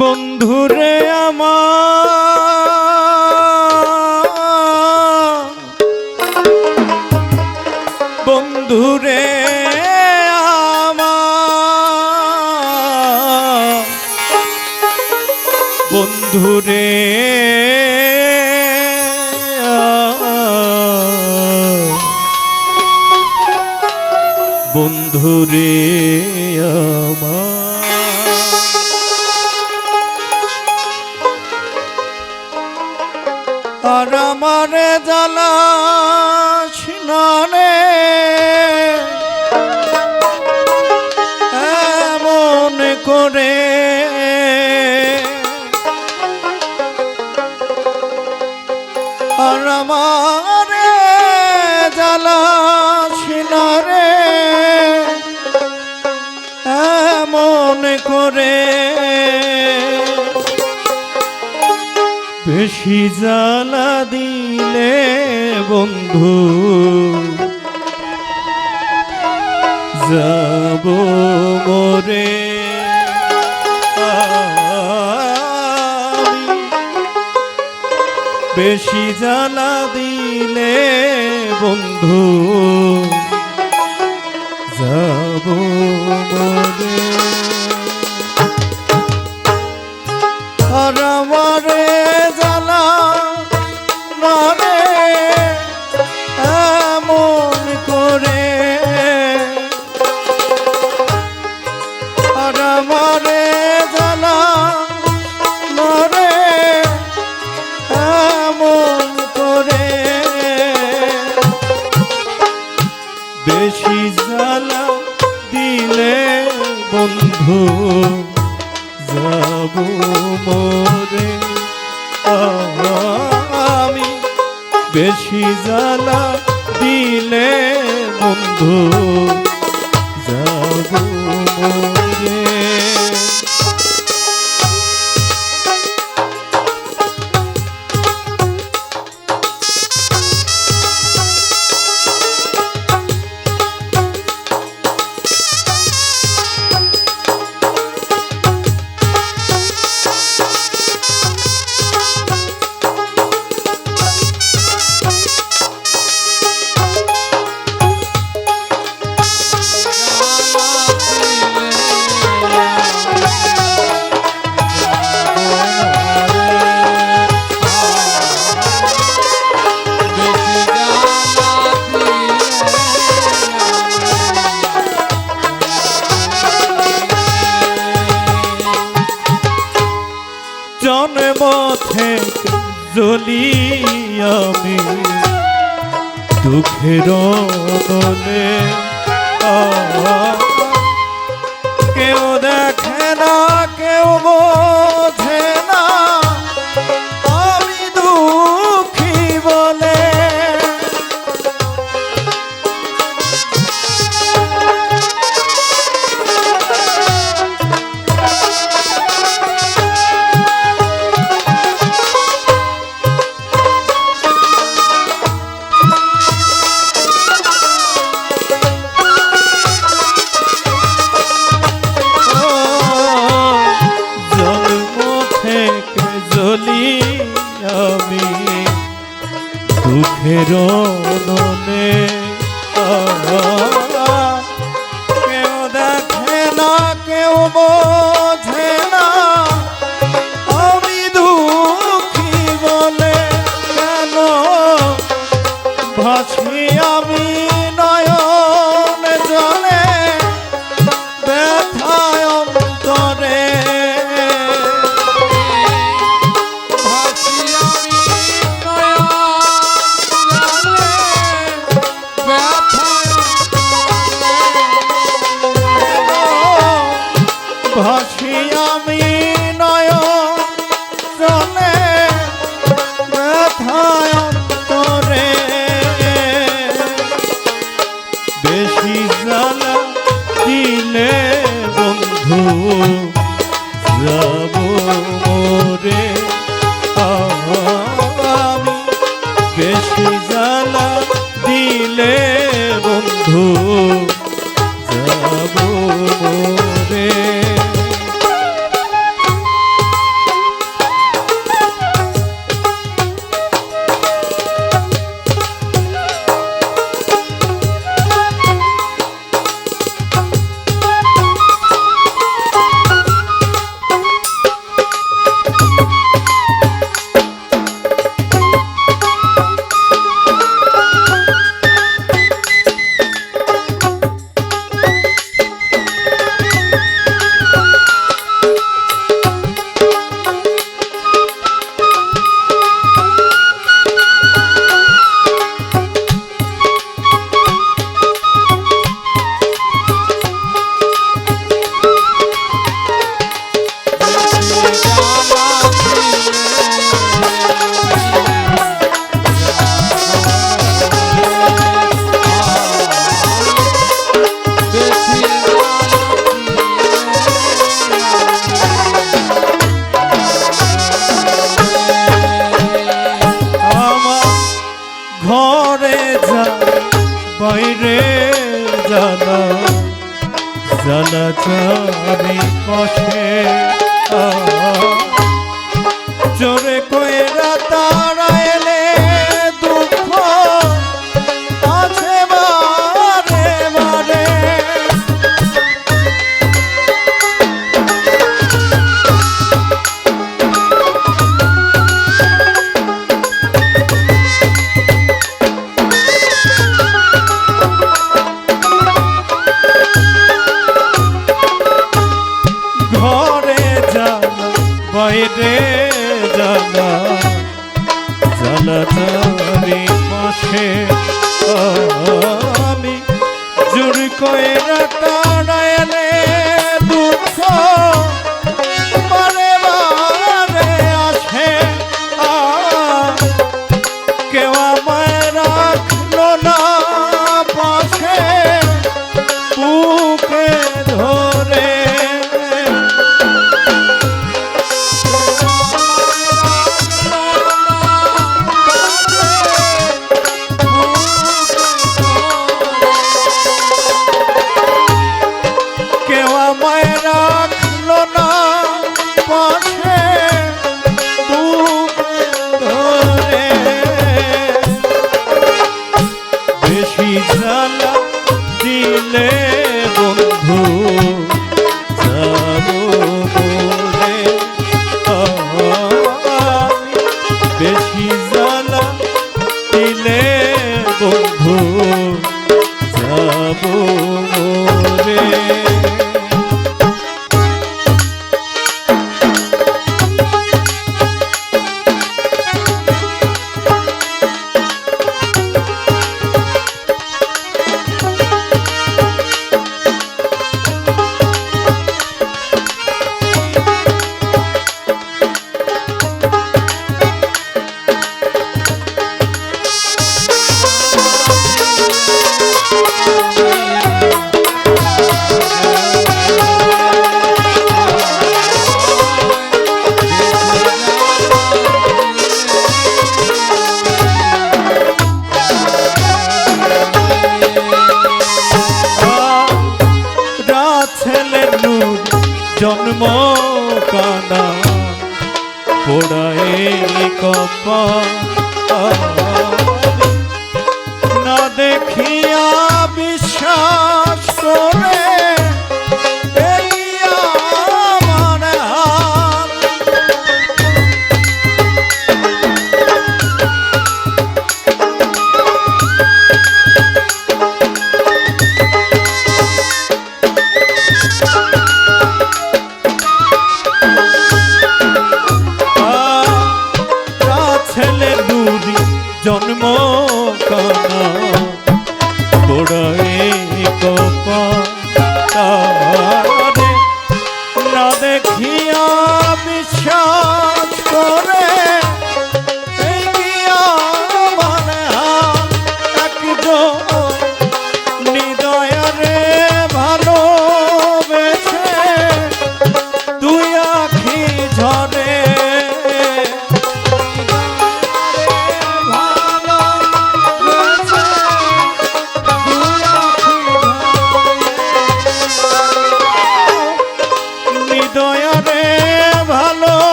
বন্ধুরে আমার। বন্ধুরে আমার। বন্ধুরে বন্ধুরে আমার। আমার বেশি জ্বালা দিলে বন্ধু যাব মরে। বেশি জ্বালা দিলে বন্ধু যাব মরে আর আমারে যাব মরে থেকে জ্বলি আমি দুঃখের মনে কেউ দেখে না কেউ বোঝে যাব মোরে। আমি বেশি জ্বালা দিলে বন্ধু চারি পাশে কপা না দেখিয়া বিশ্বাস করে